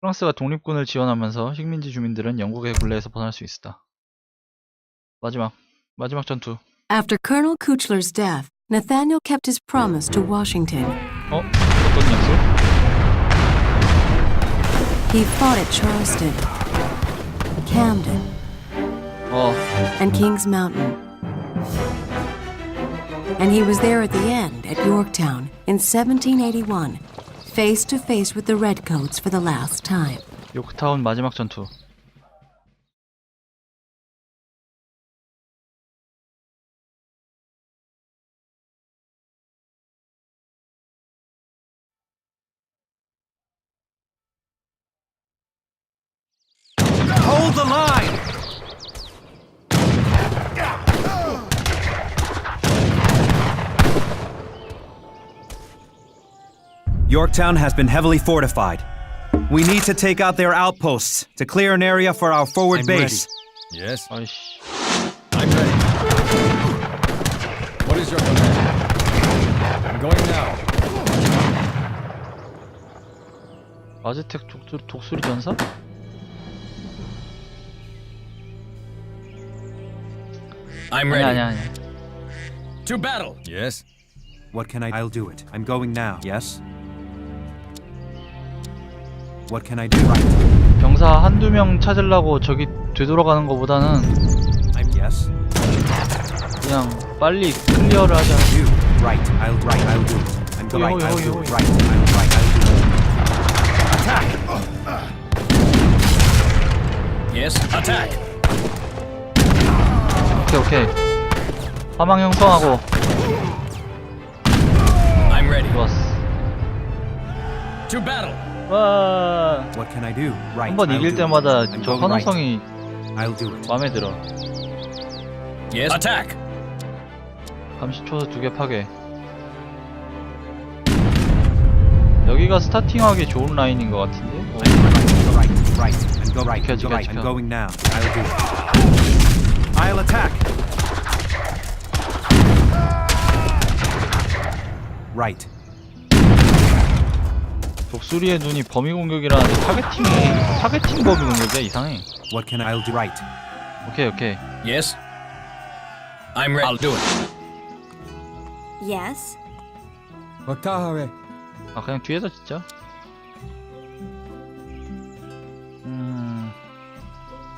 프랑스가 독립군을 지원하면서 식민지 주민들은 영국의 굴레에서 벗어날 수 있었다. 마지막 마지막 전투. After Colonel Kuchler's death, Nathaniel kept his promise to Washington. 어? 어떤 약속? He fought at Charleston, Camden, 어, and Kings Mountain. And he was there at the end at Yorktown in 1781, face to face with the Redcoats for the last time. 요크타운 마지막 전투. Yorktown has been heavily fortified. We need to take out their outposts to clear an area for our forward I'm base. Yes, 아이씨. I'm ready. What is your command? I'm going now. 아즈텍 독수, 독수리 전사? I'm 아니 ready. 아니 아니. To battle. Yes. What can I? I'll do it. I'm going now. Yes. What can I do? Right. 병사 한두 명 찾으려고 저기 되돌아가는 것보다는 I'm yes. 그냥 빨리 클리어를 하자. You. Right. I'll right. I'll do it. I'm going. yo, I'll do it. Right. I'll right. I'll do it. Attack. Yes. Attack. 오케이 오케이. 화망 형성하고 I'm ready. 좋았어. To battle. 와. What can I do? Right. 한번 I'll 이길 do it. 때마다 I'm 저 going right. 환호성이 I'll do it. 마음에 들어. Yes. Attack. 감시초소 두 개 파괴. 여기가 스타팅하기 좋은 라인인 것 같은데? 어, Right. Right. And go right. 지켜, Go right. 지켜, I'm 지켜. going now. I'll do it. I'll attack. Right. 독수리의 눈이 범위 공격이라는데 타겟팅이 타겟팅 범위 공격이야 이상해. What can I'll do? Right. 오케이 오케이. Yes. I'm ready. I'll do it. Yes? 아 그냥 뒤에서 진짜. 음,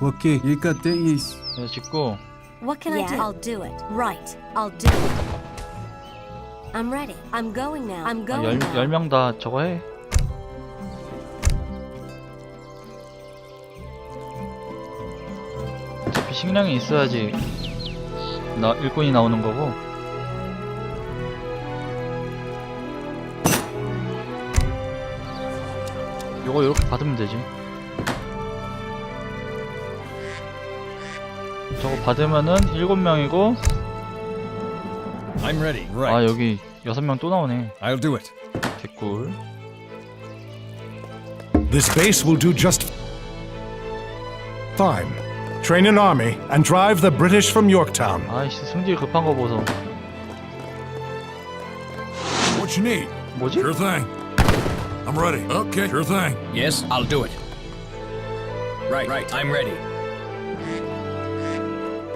오케이 일가때 이스 그래서 짓고 What can I do? I'll do it. Right. I'll do it. I'm ready. I'm going now. I'm 아, going 열, now. 열명 다 저거 해. 식량이 있어야지 나 일꾼이 나오는 거고. 요거 이렇게 받으면 되지. 저거 받으면은 일곱 명이고 I'm ready. 아 Right. 여기 여섯 명또 나오네. I'll do it. 개꿀. This base will do just fine. Train an army and drive the British from Yorktown. 아이씨 승질 급한 거 보소. What you need? 뭐지? Sure thing. I'm ready. Okay, sure thing. Yes. I'll do it. Right. Right. I'm ready.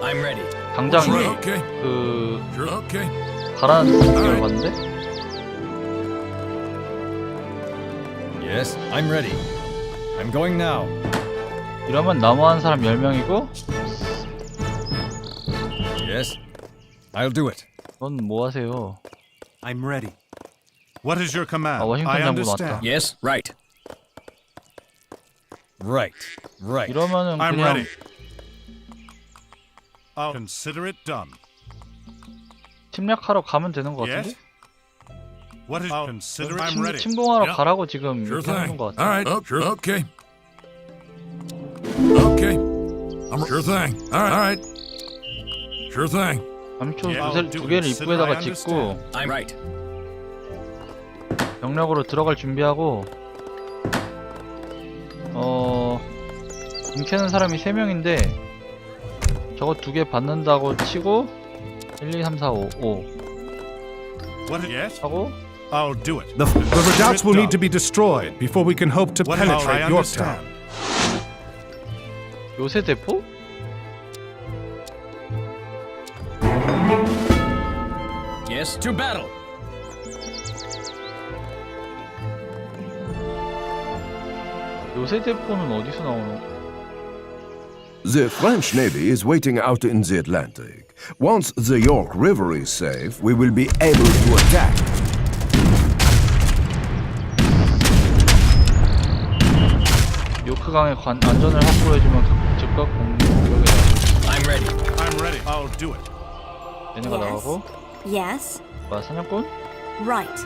I'm ready. 당장 Okay, 그 sure. Okay. 가라는 느낌을 받는데? Yes. I'm ready. I'm going now. 이러면 나무한 사람 10명이고 Yes. I'll do it. 넌 뭐 하세요? I'm ready. What is your command? 아, 워싱턴 I 장군 understand. Yes. Right. Right. Right. 이러면은 I'm 그냥 ready. I'll consider it done. 침략하러 가면 되는 거 같은데? Yes. What is? I'll consider it. I'm 침, ready. 침공하러 Yep. 가라고 지금 Sure 이렇게 하는 thing. 거 All 같아. right. Oh, sure. Okay. I'm sure thing. All right. All right. Sure thing. 감초 두, I'll 두 개를. 입구에다가 짓고 I'm right. 병력으로 들어갈 준비하고 어... 금 캐는 사람이 3명인데 저거 두 개 받는다고 치고 1, 2, 3, 4, 5, 5 What? Yes. 하고 I'll do it. The, the redoubts will need to be destroyed before we can hope to What penetrate I Yorktown. understand. 요새 대포? Yes, to battle. 요새 대포는 어디서 나오노? The French Navy is waiting out in the Atlantic. Once the York River is safe, we will be able to attack. 요크강의 관, 안전을 확보해주면 각- 즉각 공격에 I'm ready. I'm ready. I'll do it. 얘네가 Yes. 나가고 Yes. 뭐야 사냥꾼? Right.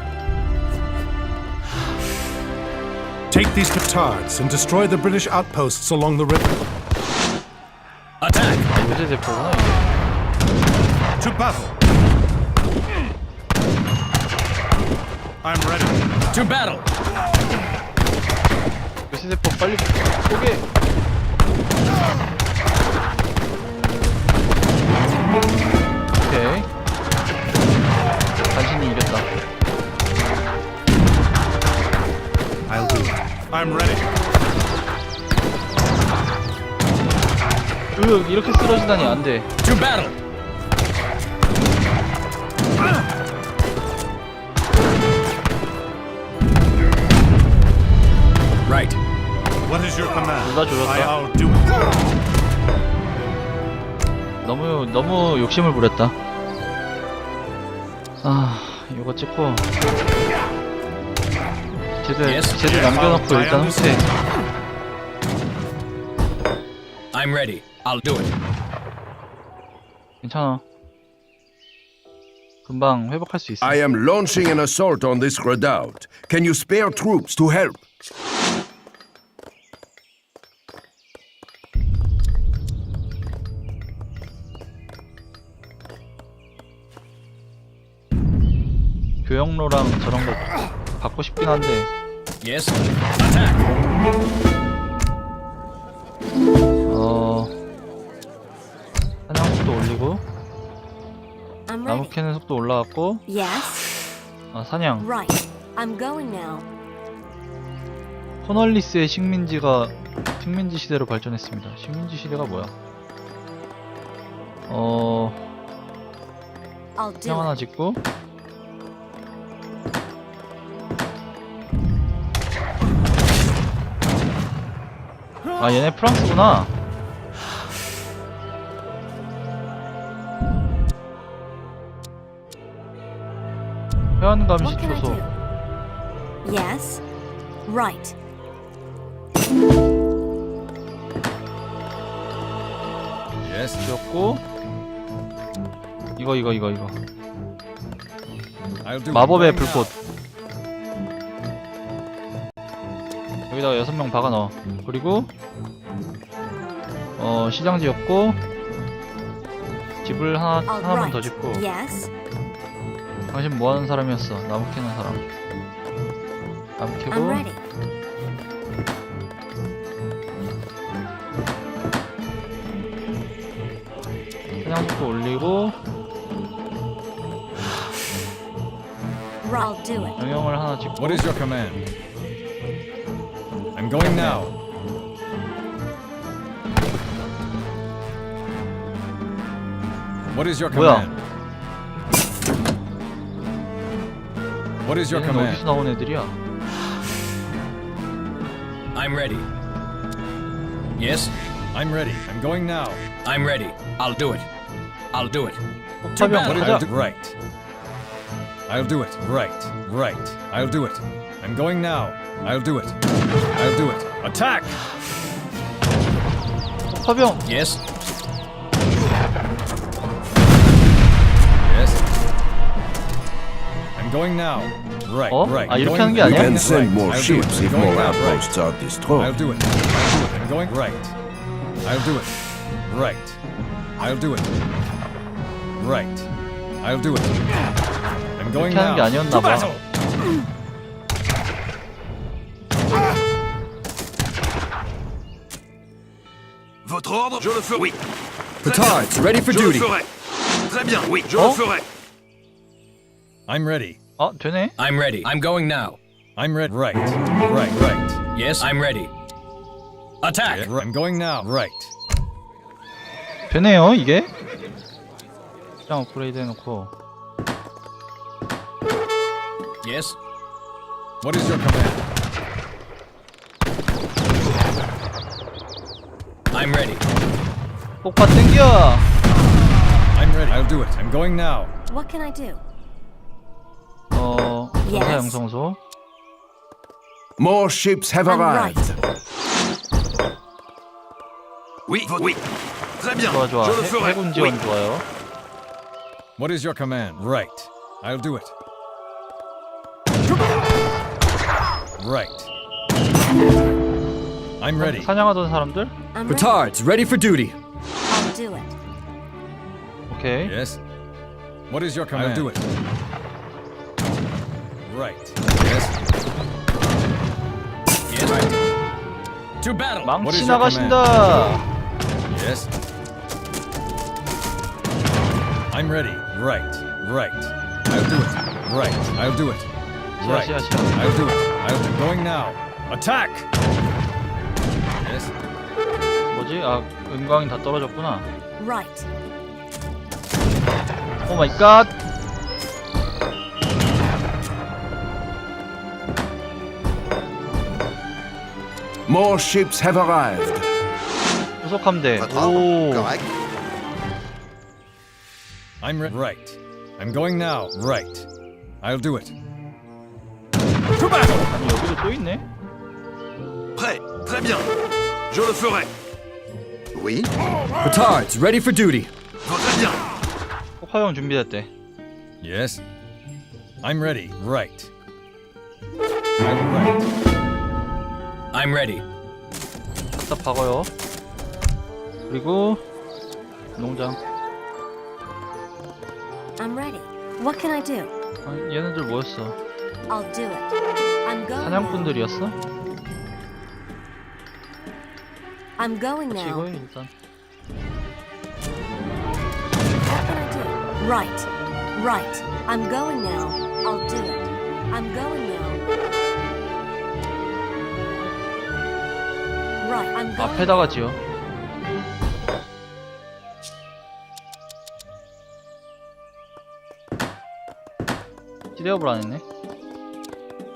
Take these petards and destroy the British outposts along the river. Attack. 아, 요새 대포구나 이게 To battle. I'm ready. To battle. 대포 빨리 쏘게 오케이 당신이 이겼다 I'll do it. I'm ready. 으 이렇게 쓰러지다니 안돼 To battle. 둘다 조졌다. I, I'll do it. 너무 너무 욕심을 부렸다 아 이거 찍고 제들 Yes. 제들 남겨놓고 일단 후퇴. I'm ready. I'll do it. 괜찮아 금방 회복할 수 있어 I am launching an assault on this redoubt. Can you spare troops to help? 교역로랑 저런 거 받고 싶긴 한데 Yes. Attack. 어 사냥 속도 올리고 나무. 캐는 속도 올라갔고 Yes. 아 사냥 Right. I'm going now. 코널리스의 식민지가 식민지 시대로 발전했습니다. 식민지 시대가 뭐야? 어 사냥 하나. 짓고 아 얘네 프랑스구나. 회원감시 초소. Yes. Right. Yes. 지었고 이거 이거 이거 이거 I'll do 마법의 불꽃 여기다가 여섯 명 박아 넣어 그리고 어 시장 지었고 집을 하나 하나만 더. 짓고. 당신 뭐 하는 사람이었어 나무 캐는 사람 나무 캐고 ready. 사냥 속도 올리고 I'll do it. 영영을 하나 짓고 What is your command? I'm going now. What is your 뭐야? command? What is your 얘는 command? 어디서 나온 애들이야 I'm ready. Yes, I'm ready. I'm going now. I'm ready. I'll do it. I'll do it. 화병 What is 가자 it? Right. I'll do it. Right. Right. I'll do it. I'm going now. I'll do it. I'll do it. Attack! 화병 Yes. Yes. I'm going now. Right. 어? Right. 아, I'm 이렇게 going 하는 게 We 아니야? can Right. send more I'll do it. ships I'm if going more now. outposts are I'll destroyed. do it. I'll do it. I'm going right. I'll do it. Right. I'll do it. Right. I'll do it. I'm going 이렇게 하는 now. 게 아니었나 To 봐. Votre ordre Je le ferai. Oui. Petards, ready for Je duty. le ferai. Très bien, oui, je Oh. le ferai. I'm ready. 아 되네? I'm ready. I'm going now. I'm ready. Right. Right. Right. Yes, I'm ready. Attack! Yeah, I'm going now. Right. 되네요 이게? 시장 업그레이드 해놓고 Yes. What is your command? I'm ready. 폭파 땡겨! I'm ready. I'll do it. I'm going now. What can I do? 어... Yes. 전사 양성소 More ships have I'm arrived. right. Oui, oui. Très bien. 좋아 좋아 Je le 해, ferai. 해군 Oui. 지원 좋아요 What is your command? Right. I'll do it. Right. I'm ready. 사냥하던 사람들? I'm ready. Petards, ready for duty. I'll do it. 오케이 Yes. What is your command? I'll do it. Right. Yes. Yes. Right. To battle. What 망치 is your 나가신다 Yes. I'm ready. Right. Right. I'll do it. Right. I'll do it. 시야 Right. 시야 시야 I'll do it. I'll do going now. Attack. 뭐지? 아 은광이 다 떨어졌구나 Right. 오 마이 갓 More ships have arrived. 후속 함대 오 I'm re- right. I'm going now. Right. I'll do it. 아니 여기도 또 있네? Prêt. Très bien. Je le ferai. Oui. Petards, ready for duty. 폭파용 준비됐대 Yes. I'm ready. Right. I'm right. I'm ready. 딱 박아요 그리고 농장 I'm ready. What can I do? 아, 얘네들 뭐였어? I'll do it. I'm going. 사냥꾼들이었어? I'm going 같이 now. 이거 해 일단 What can I do? Right. Right. I'm going now. I'll do it. I'm going now. Right. I'm going. 앞에다가 지어 히대업을 안 했네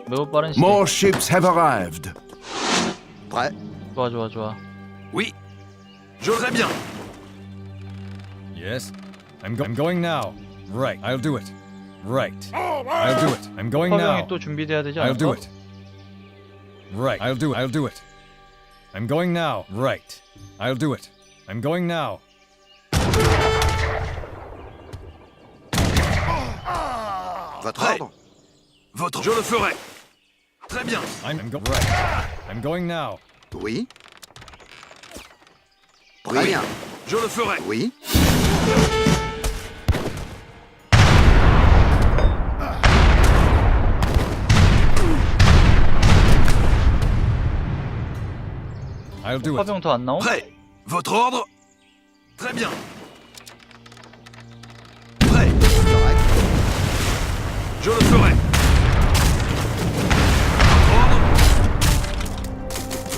매우 빠른 시대 More ships have arrived. Prêt. 좋아 좋아 좋아 Oui. Je très bien. Yes. I'm, go- I'm going now. Right. I'll do it. Right. I'll do it. I'm going now. 화병이 또 준비돼야 되지 I'll 않을까? do it. Right. I'll do it. I'll do it. I'm going now. Right. I'll do it. I'm going now. Votre ordre. Votre. Je le ferai. Très bien. I'm, I'm go- right. I'm going now. Oui. Très bien. Je le ferai. Oui. Ah. I'll do it. toi, non Prêt. Votre ordre Très bien. Prêt. Je le ferai. Ordre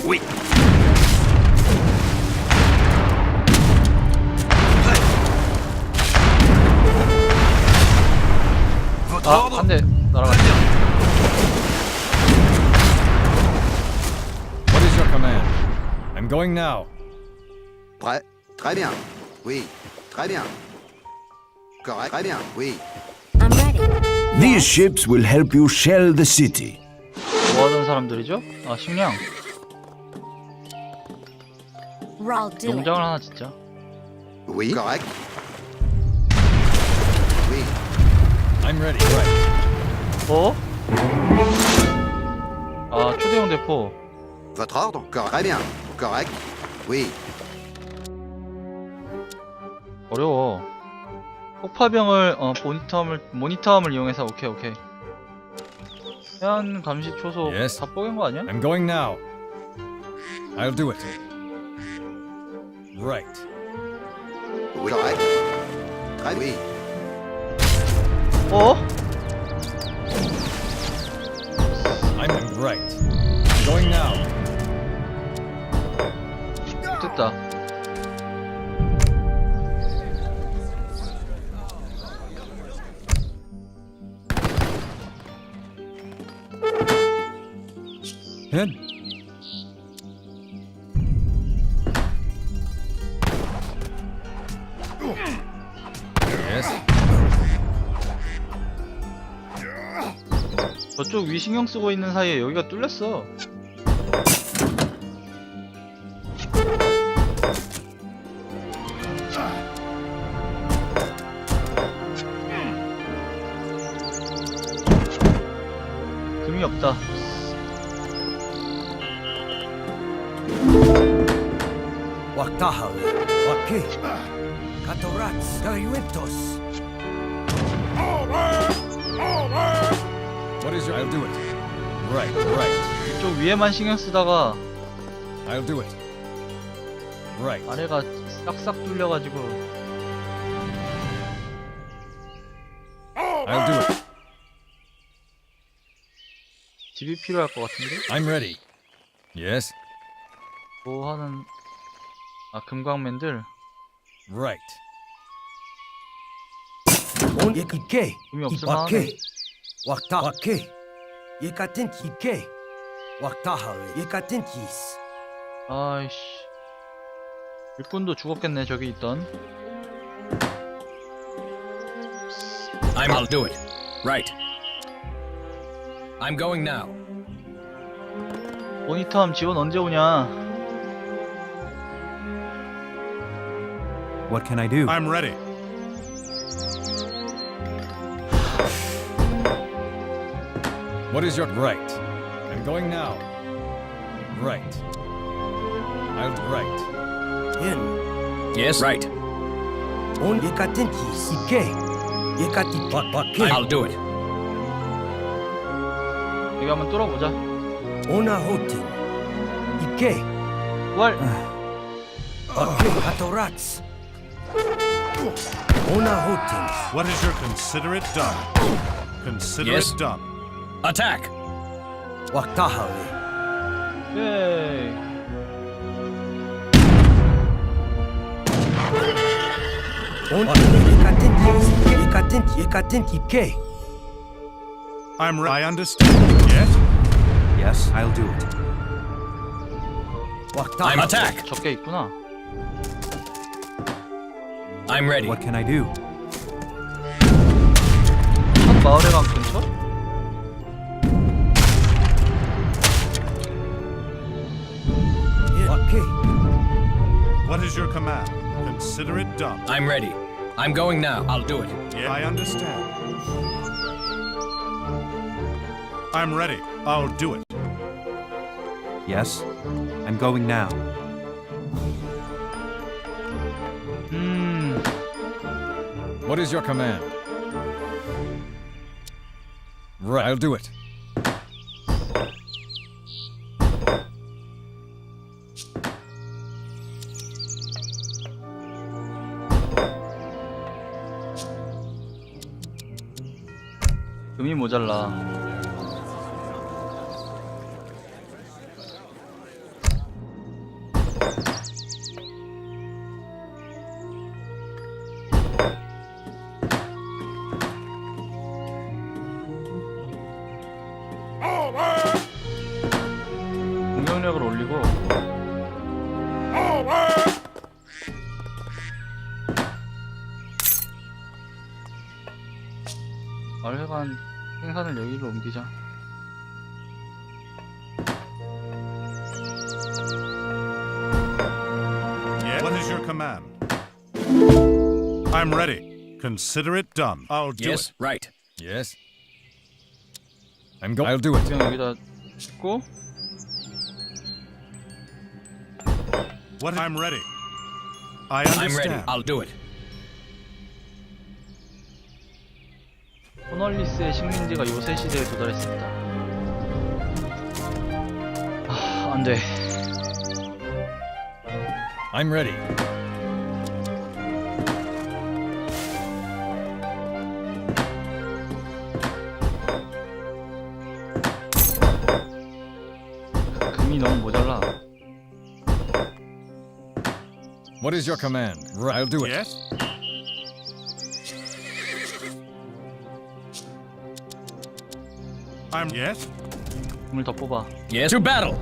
Oui. 아. 한대 Très bien. What is your command? I'm going now. Prêt. Très bien. Oui. Très bien. Correct. Très bien. Oui. I'm ready. These ships will help you shell the city. 뭐 하던 사람들이죠? 아 식량 I'll do it. 농장을 하나 짓자 Oui. Correct. I'm ready. Right. 어? 아 초대형 대포 Votre ordre Correct. Très bien. Correct. Oui. 어려워 폭파병을 어 모니터함을 모니터함을 이용해서 오케이 오케이 해안 감시 초소 Yes. 다 뽀갠 거 아니야? I'm going now. I'll do it. Right. Oui. Correct. Très oui. full. I'm right. Going now. 됐다. Head. 쪽 위 신경 쓰고 있는 사이에 여기가 뚫렸어. 금이 없다. 왔다 하우, 왔기, 가토라츠, 가유엔토스. What is your? I'll do it. Right. Right. 이쪽 위에만 신경 쓰다가 I'll do it. Right. 아래가 싹싹 뚫려가지고 I'll do it. 집이 필요할 것 같은데? I'm ready. Yes. 뭐 하는 아 금광맨들 Right. On Yekike. 금이 없을 만 하네. Wakta. Waki. Yekatin Kike. Waktahawi. Yekatin Kis. 아이씨 일꾼도 죽었겠네 저기 있던 I'm. I'll do it. Right. I'm going now. 모니터함 지원 언제 오냐 What can I do? I'm ready. What is your right? I'm going now. Right. I'll right. In. Yes. Right. On Yekatin Kis. Ike. Yekati. Waki. I'll do it. 여기 한번 뚫어보자 Ona Hotin. Ike. 왈 Waki. Katorats. Ona Hotin. What is your consider it done? Consider Yes. it done. Attack. Waktahawi. 예이 On Yekatin Kis. Yekatin. Yekatin Ike. I'm ready. I understand. Yes? Yes, I'll do it. Waktahawi. I'm attack. 적게 있구나 I'm ready. What can I do? 첫 마을회관 근 is your command? Consider it done. I'm ready. I'm going now. I'll do it. Yeah, I understand. I'm ready. I'll do it. Yes, I'm going now. Hmm. What is your command? Right. I'll do it. 모자라 Consider it done. I'll do Yes. it. Right. Yes. I'm going. I'll do it. 그냥 여기다 짓고 What I'm ready. I I'm understand. ready. I'll do it. 호널리스의 식민지가 요새 시대에 도달했습니다. 아, 안 돼. I'm ready. What is your command? Right. I'll do it. Yes? I'm yes? 공을 더 뽑아. Yes. To battle.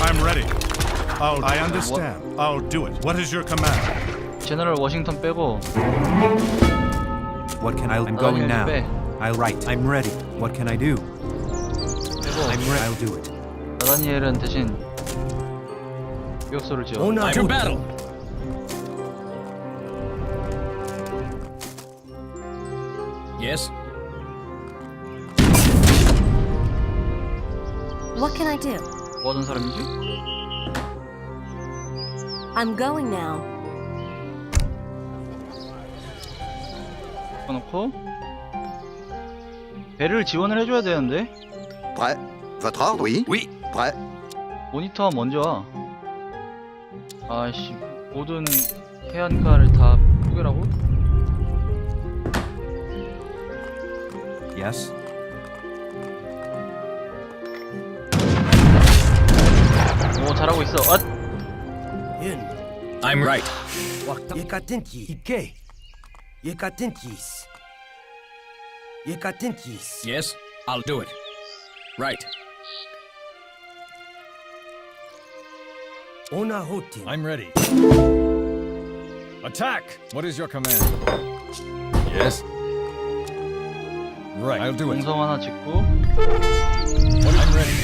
I'm ready. I'll I understand. I'll do it. What is your command? 제너럴 워싱턴 빼고 What can I? I'm 나단이 going now. 빼. I'll write. I'm ready. What can I do? 빼고 I'm ready. I'll do it. 나다니엘은 대신 유격소를 지어. To battle. Yes. What can I do? 뭐 하던 사람이지? I'm going now. 넣고 배를 지원을 해줘야 되는데 Prêt Votre ordre Oui. Oui. Prêt 모니터가 먼저 와. 아씨 모든 해안가를 다 포결하고 Yes. 오 잘하고 있어. 아 I'm right. Yekatinki. Ike. Yekatinkis. Yekatinkis. Yes. I'll do it. Right. Ona hotin. I'm ready. Attack! What is your command? Yes. Right. I'll do it. 공성 하나 짓고 What? I'm ready.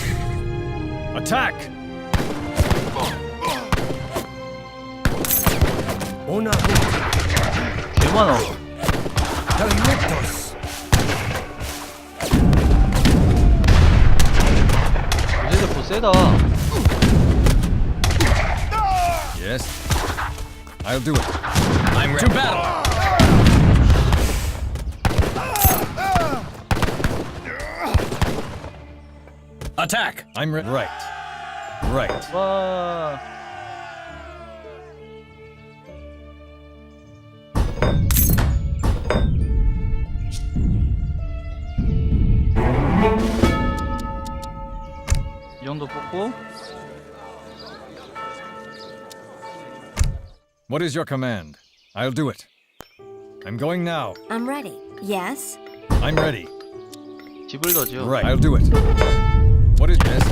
Attack! Ona hotin. 개 많아. Talutos. 세다. Yes. I'll do it. I'm ready. To battle. Attack. I'm ready. Right. Right. 와. 정도 뽑고 What is your command? I'll do it. I'm going now. I'm ready. Yes? I'm ready. 집을 더 지어. Right. I'll do it. What is yes?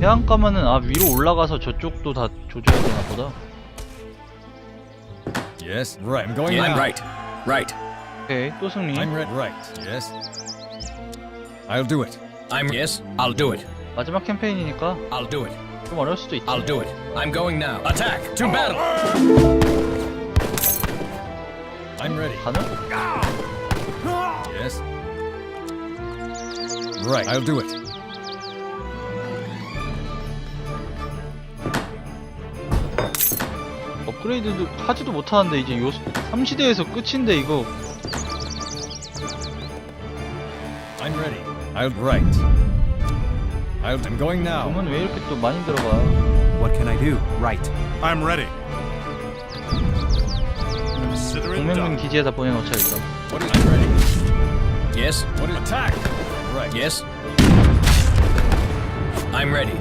해안가면은 아 위로 올라가서 저쪽도 다 조져야 되나 보다. Yes. Right. I'm going Yeah, now. I'm right. Right. 오케이 또 승리. I'm ready. Right. Yes. I'll do it. I'm yes. I'll do it. 마지막 캠페인이니까 I'll do it. 좀 어려울 수도 있지. I'll do it. I'm going now. Attack. To battle. I'm ready. 가능? Yes. Right. I'll do it. 업그레이드도 하지도 못하는데 이제 요 3시대에서 끝인데 이거 I'm ready. I'll right. I'll, I'm going now. 보면 왜 이렇게 또 많이 들어가? What can I do? Right. I'm ready. Consider it 동맹군 done. 기지에다 보내놓자 일단. What is I'm ready? Yes. What is attack? Right. Yes. I'm ready.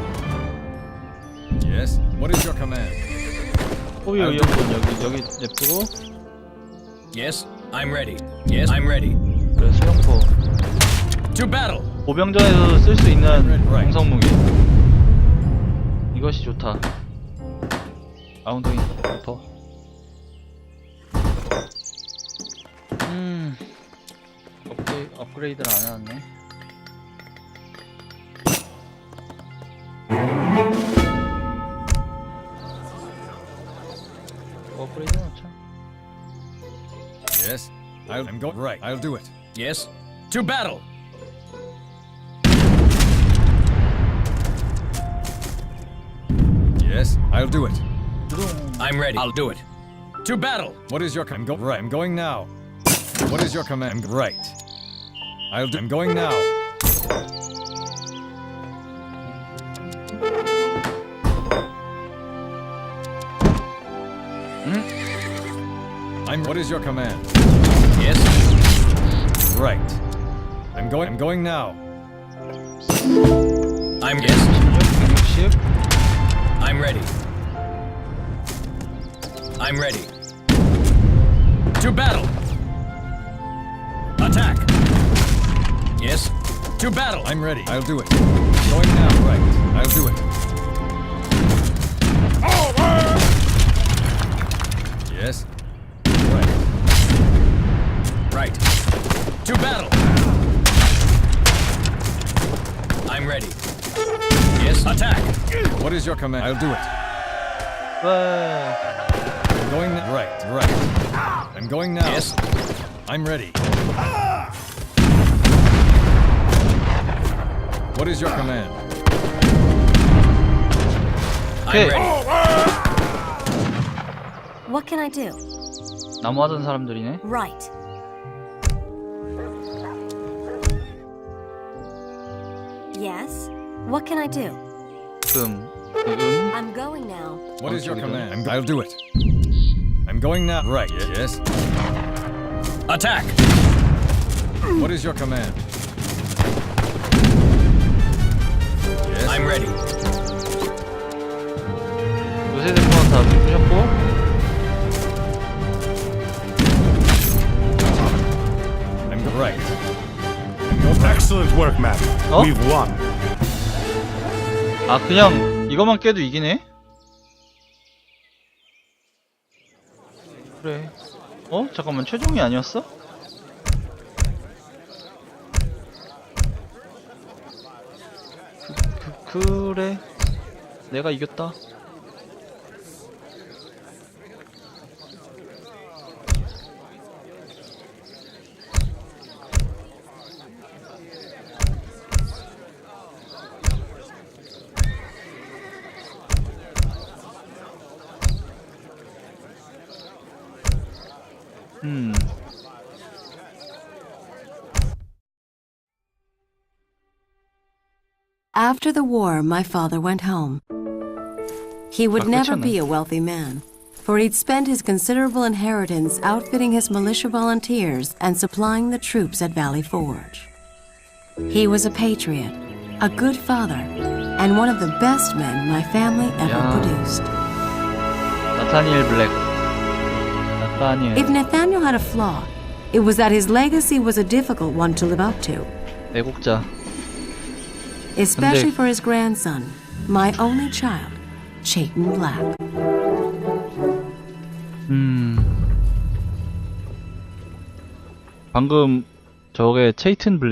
Yes. What is your command? 아이고. 의원군 여기 여기 냅두고 Yes. I'm ready. Yes. I'm ready. 그래 수령포 To battle. 보병전에서 쓸 수 있는. 공성 무기. 이것이 좋다. 아웅동이 덮어. 음 업그레이, 업그레이드를 안 해놨네. Yes. I'll, I'm going right. I'll do it. Yes. To battle. Yes. I'll do it. I'm ready. I'll do it. To battle. What is your command? Go right. I'm going now. What is your command? Right. I'll do. I'm going now. What is your command? Yes. Right. I'm going. I'm going now. I'm yes. 160. I'm ready. I'm ready. To battle. Attack. Yes. To battle. I'm ready. I'll do it. Going now. Right. I'll do it. is your command? I'll do it. 와. I'm going now. Right. Right. I'm going now. Yes. I'm ready. What is your command? 오케이. I'm ready. What can I do? 나무 하던 사람들이네. Right. Yes? What can I do? 금. Mm-hmm. I'm going now. What is your command? I'll do it. I'm going now. Right, yes. Attack! What is your command? Yes. I'm ready. Vous êtes the plusieurs pour. I'm right. I'm Excellent work, man. Oh. We've won. Attention. 이것만 깨도 이기네? 그래 어? 잠깐만 최종이 아니었어? 그, 그, 그래 내가 이겼다 Hmm. After the war, my father went home. He would never be a wealthy man, for he'd spent his considerable inheritance outfitting his militia volunteers and supplying the troops at Valley Forge. He was a patriot, a good father, and one of the best men my family ever yeah. produced. Nathaniel Black. 니엘 블랙 나타니엘 If Nathaniel had a flaw, it was that his legacy was a difficult one to live up to, 애국자 especially 근데- for his grandson, my only child, Chayton Black. 음 방금 저게 체이튼 블랙